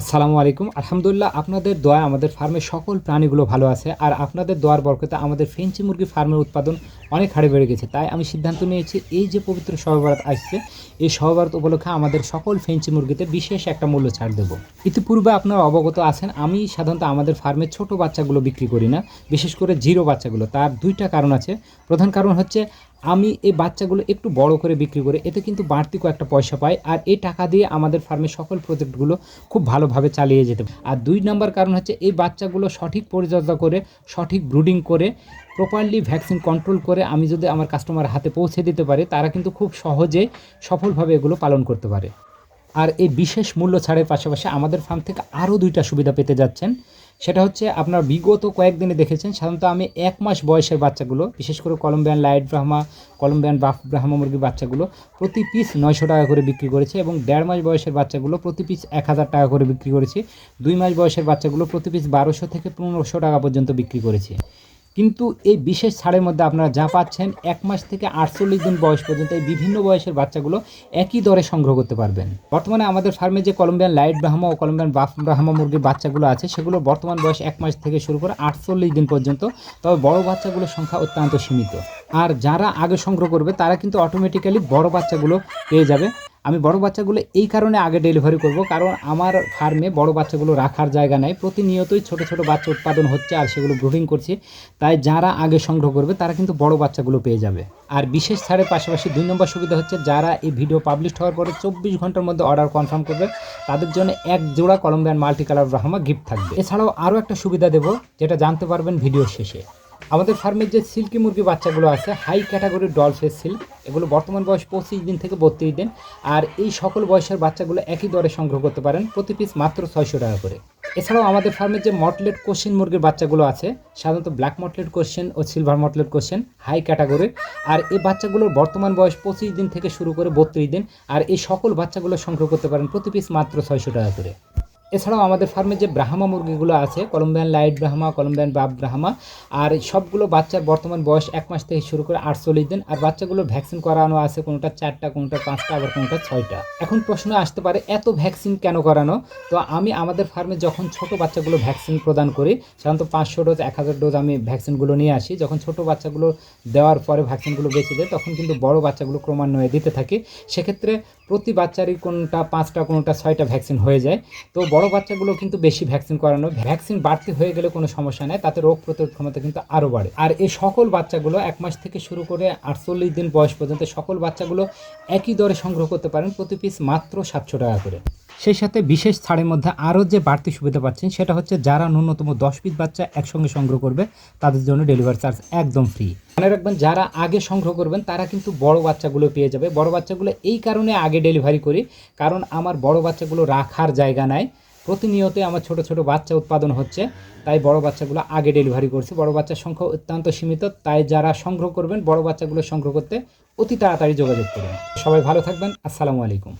আসসালামু আলাইকুম। আলহামদুলিল্লাহ, আপনাদের দোয়া আমাদের ফার্মে সকল প্রাণীগুলো ভালো আছে। আর আপনাদের দোয়ার বরকতে আমাদের ফেঞ্চি মুরগি ফার্মের উৎপাদন অনেক হারে বেড়ে গেছে। তাই আমি সিদ্ধান্ত নিয়েছি, এই যে পবিত্র সহভারত আসছে, এই সহভারত উপলক্ষে আমাদের সকল ফেঞ্চি মুরগিতে বিশেষ একটা মূল্য ছাড় দেবো। ইতিপূর্বে আপনারা অবগত আছেন, আমি সাধারণত আমাদের ফার্মে ছোট বাচ্চাগুলো বিক্রি করি না, বিশেষ করে জিরো বাচ্চাগুলো। তার দুইটা কারণ আছে। প্রধান কারণ হচ্ছে, আমি এই বাচ্চাগুলো একটু বড় করে বিক্রি করে, এতে কিন্তু বাড়তি কয়েকটা পয়সা পাই, আর এই টাকা দিয়ে আমাদের ফার্মের সকল প্রজেক্টগুলো খুব ভালোভাবে চালিয়ে যেতে আর দুই নম্বর কারণ হচ্ছে, এই বাচ্চাগুলো সঠিক পরিচর্যা করে, সঠিক ব্রুডিং করে প্রপারলি ভ্যাকসিন কন্ট্রোল করে আমি যদি আমার কাস্টমার হাতে পৌঁছে দিতে পারি, তারা কিন্তু খুব সহজে সফলভাবে এগুলো পালন করতে পারে। আর এই বিশেষ মূল্য ছাড়ের পাশাপাশি আমাদের ফার্ম থেকে আরও দুইটা সুবিধা পেতে যাচ্ছেন। সেটা হচ্ছে আপনার বিগত কয়েকদিনে দেখেছেন, সাধারণত আমি এক মাস বয়সের বাচ্চাগুলো, বিশেষ করে Colombian light Brahma Colombian buff Brahma মুরগির বাচ্চাগুলো, প্রতি পিস নয়শো টাকা করে বিক্রি করেছে এবং দেড় মাস বয়সের বাচ্চাগুলো প্রতি পিস এক হাজার টাকা করে বিক্রি করেছি। দুই মাস বয়সের বাচ্চাগুলো প্রতি পিস বারোশো থেকে পনেরোশো টাকা পর্যন্ত বিক্রি করেছি। কিন্তু এই বিশেষ ছাড়ের মধ্যে আপনারা যা পাচ্ছেন, এক মাস থেকে আটচল্লিশ দিন বয়স পর্যন্ত এই বিভিন্ন বয়সের বাচ্চাগুলো একই দরে সংগ্রহ করতে পারবেন। বর্তমানে আমাদের ফার্মে যে কলম্বিয়ান লাইট ব্রাহ্মা ও কলম্বিয়ান বাফ ব্রাহ্মা মুরগির বাচ্চাগুলো আছে, সেগুলো বর্তমান বয়স এক মাস থেকে শুরু করে আটচল্লিশ দিন পর্যন্ত, তবে বড় বাচ্চাগুলোর সংখ্যা অত্যন্ত সীমিত। আর যারা আগে সংগ্রহ করবে, তারা কিন্তু অটোমেটিক্যালি বড় বাচ্চাগুলো পেয়ে যাবে। আমি বড় বাচ্চাগুলো এই কারণে আগে ডেলিভারি করব, কারণ আমার ফার্মে বড় বাচ্চাগুলো রাখার জায়গা নাই। প্রতিনিয়তই ছোট ছোট বাচ্চা উৎপাদন হচ্ছে আর সেগুলো ব্রুডিং করছে। তাই যারা আগে সংগ্রহ করবে, তারা কিন্তু বড় বাচ্চাগুলো পেয়ে যাবে। আর বিশেষ ছাড়ের পাশাপাশি দুই নম্বর সুবিধা হচ্ছে, যারা এই ভিডিও পাবলিশ হওয়ার পরে চব্বিশ ঘণ্টার মধ্যে অর্ডার কনফার্ম করবে, তাদের জন্য এক জোড়া Columbian multi colour Brahma gift থাকবে। এছাড়াও আরও একটা সুবিধা দেবো, যেটা জানতে পারবেন ভিডিও শেষে। আমাদের ফার্মের যে সিল্কি মুরগি বাচ্চাগুলো আছে হাই ক্যাটাগরির ডল ফেস সিল্ক এগুলো বর্তমান বয়স পঁচিশ দিন থেকে বত্রিশ দিন। আর এই সকল বয়সের বাচ্চাগুলো একই দরে সংগ্রহ করতে পারেন, প্রতি পিস মাত্র ছয়শো টাকা করে। এছাড়াও আমাদের ফার্মের যে মটলেট কোশ্চেন মুরগির বাচ্চাগুলো আছে, সাধারণত ব্ল্যাক মটলেট কোশ্চেন ও সিলভার মটলেট কোশ্চেন হাই ক্যাটাগরির আর এই বাচ্চাগুলোর বর্তমান বয়স পঁচিশ দিন থেকে শুরু করে বত্রিশ দিন, আর এই সকল বাচ্চাগুলো সংগ্রহ করতে পারেন প্রতি পিস মাত্র ছয়শো টাকা করে। এছাড়াও আমাদের ফার্মে যে ব্রাহ্মা মুরগিগুলো আছে কলম্বিয়ান লাইট ব্রাহ্মা কলম্বিয়ান বাপ ব্রাহ্মা, আর সবগুলো বাচ্চার বর্তমান বয়স এক মাস থেকে শুরু করে আটচল্লিশ দিন, আর বাচ্চাগুলো ভ্যাকসিন করানো আছে কোনোটা চারটা, কোনোটা পাঁচটা, আবার কোনোটা ছয়টা। এখন প্রশ্ন আসতে পারে, এত ভ্যাকসিন কেন করানো? তো আমি আমাদের ফার্মে যখন ছোট বাচ্চাগুলো ভ্যাকসিন প্রদান করি, সাধারণত পাঁচশো ডোজ এক হাজার ডোজ আমি ভ্যাকসিনগুলো নিয়ে আসি। যখন ছোট বাচ্চাগুলো দেওয়ার পরে ভ্যাকসিনগুলো বেঁচে দেয়, তখন কিন্তু বড় বাচ্চাগুলো ক্রমান্বয়ে দিতে থাকি। সেক্ষেত্রে প্রতি বাচ্চারই কোনটা পাঁচটা, কোনোটা ছয়টা ভ্যাকসিন হয়ে যায়। তো বড় বাচ্চাগুলো কিন্তু বেশি ভ্যাকসিন করানো, ভ্যাকসিন বাড়তি হয়ে গেলে কোনো সমস্যা নেই, তাতে রোগ প্রতিরোধ ক্ষমতা কিন্তু আরও বাড়ে। আর এই সকল বাচ্চাগুলো এক মাস থেকে শুরু করে আটচল্লিশ দিন বয়স পর্যন্ত সকল বাচ্চাগুলো একই দরে সংগ্রহ করতে পারেন প্রতি পিস মাত্র সাতশো টাকা করে। সেই সাথে বিশেষ ছাড়ের মধ্যে আরও যে বাড়তি সুবিধা পাচ্ছেন, সেটা হচ্ছে যারা ন্যূনতম দশ পিস বাচ্চা একসঙ্গে সংগ্রহ করবে, তাদের জন্য ডেলিভারি চার্জ একদম ফ্রি। মনে রাখবেন, যারা আগে সংগ্রহ করবেন, তারা কিন্তু বড় বাচ্চাগুলো পেয়ে যাবে। বড় বাচ্চাগুলো এই কারণে আগে ডেলিভারি করি, কারণ আমার বড় বাচ্চাগুলো রাখার জায়গা নাই। প্রতিনিয়তই আমার ছোট ছোট বাচ্চা উৎপাদন হচ্ছে, তাই বড় বাচ্চাগুলো আগে ডেলিভারি করছি। বড় বাচ্চার সংখ্যা অত্যন্ত সীমিত, তাই যারা সংগ্রহ করবেন, বড় বাচ্চাগুলো সংগ্রহ করতে অতি তাড়াতাড়ি যোগাযোগ করবেন সবাই ভালো থাকবেন, আসসালামু আলাইকুম।